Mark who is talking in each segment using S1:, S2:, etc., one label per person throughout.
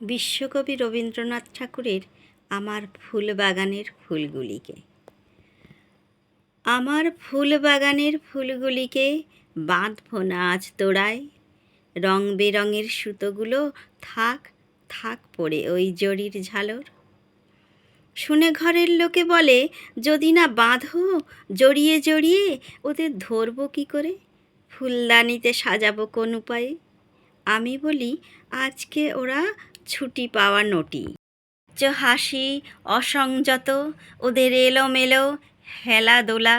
S1: বিশ্বকবি রবীন্দ্রনাথ ঠাকুরের আমার ফুল বাগানের ফুলগুলিকে। আমার ফুল বাগানের ফুলগুলিকে বাঁধবো না আজ তোড়ায়। রং বেরঙের সুতোগুলো থাক থাক পড়ে ওই জরির ঝালর। শুনে ঘরের লোকে বলে, যদি না বাঁধো, জড়িয়ে জড়িয়ে ওদের ধরবো কী করে? ফুলদানিতে সাজাবো কোন উপায়ে? আমি বলি, আজকে ওরা ছুটি পাওয়া নটি। চ হাসি অসংযত, ওদের এলোমেলো হেলাদোলা,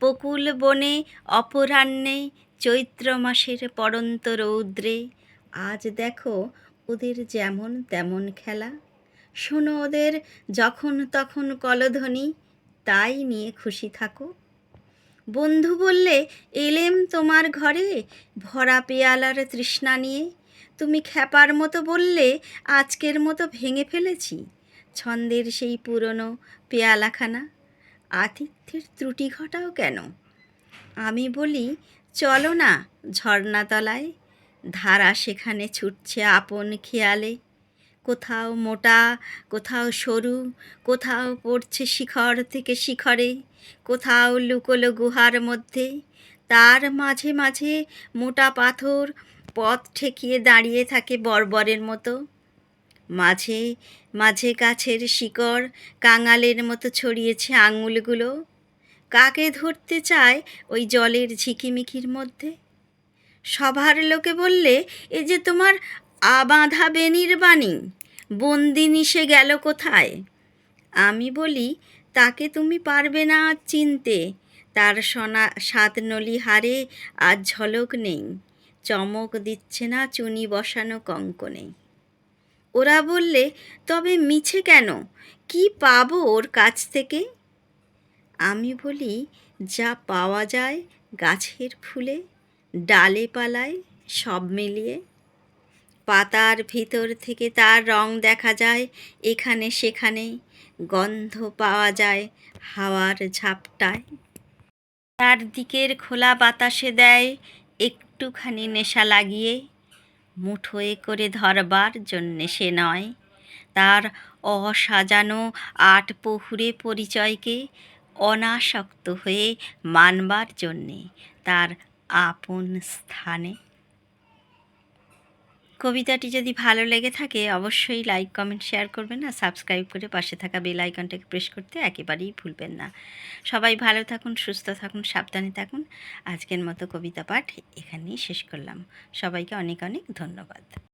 S1: বকুল বনে অপরাহ্নে, চৈত্র মাসের পড়ন্ত রৌদ্রে, আজ দেখো ওদের যেমন তেমন খেলা। শোনো ওদের যখন তখন কলধ্বনি, তাই নিয়ে খুশি থাকো। বন্ধু বললে, এলেম তোমার ঘরে, ভরা পেয়ালার তৃষ্ণা নিয়ে তুমি খ্যাপার মতো বললে আজকের মতো ভেঙে ফেলেছি। ছন্দের সেই পুরনো পেয়ালাখানা, আতিথ্যের ত্রুটি ঘটাও কেন? আমি বলি, চলো না ঝর্ণাতলায়, ধারা সেখানে ছুটছে আপন খেয়ালে। কোথাও মোটা, কোথাও সরু, কোথাও পড়ছে শিখর থেকে শিখরে, কোথাও লুকোলো গুহার মধ্যে। তার মাঝে মাঝে মোটা পাথর পথ ঠেকিয়ে দাঁড়িয়ে থাকে বর্বরের মতো। মাঝে মাঝে গাছের শিকড় কাঙালের মতো ছড়িয়েছে আঙুলগুলো। কাকে ধরতে চায় ওই জলের ঝিকিমিকির মধ্যে? সভার লোকে বললে, এ যে তোমার আবাঁধা বেনির বাণী বন্দিনী সে গেল কোথায়? আমি বলি, তাকে তুমি পারবে না চিনতে, তার সোনা, সাত নলি হারে আজ ঝলক নেই। চমক দিচ্ছে না চুনি বসানো কঙ্কনে। ওরা বললে, তবে মিছে কেন? কি পাবো ওর কাছ থেকে? আমি বলি, যা পাওয়া যায় গাছের ফুলে, ডালে পালায় সব মিলিয়ে। পাতার ভিতর থেকে তার রং দেখা যায় এখানে সেখানে, গন্ধ পাওয়া যায় হাওয়ার ঝাপটায়। তার দিকের খোলা বাতাসে দেয় একটুখানি নেশা লাগিয়ে মুঠোয় করে ধরবার জন্যে সে নয়। তার অসাজানো আট প্রহুরে পরিচয়কে অনাসক্ত হয়ে মানবার জন্যে তার আপন স্থানে কবিতাটি যদি ভালো লেগে থাকে, অবশ্যই লাইক কমেন্ট শেয়ার করবেন আর সাবস্ক্রাইব করে পাশে থাকা বেল আইকনটাকে প্রেস করতে একেবারেই ভুলবেন না। সবাই ভালো থাকুন, সুস্থ থাকুন, সাবধানে থাকুন। আজকের মতো কবিতা পাঠ এখানেই শেষ করলাম। সবাইকে অনেক অনেক ধন্যবাদ।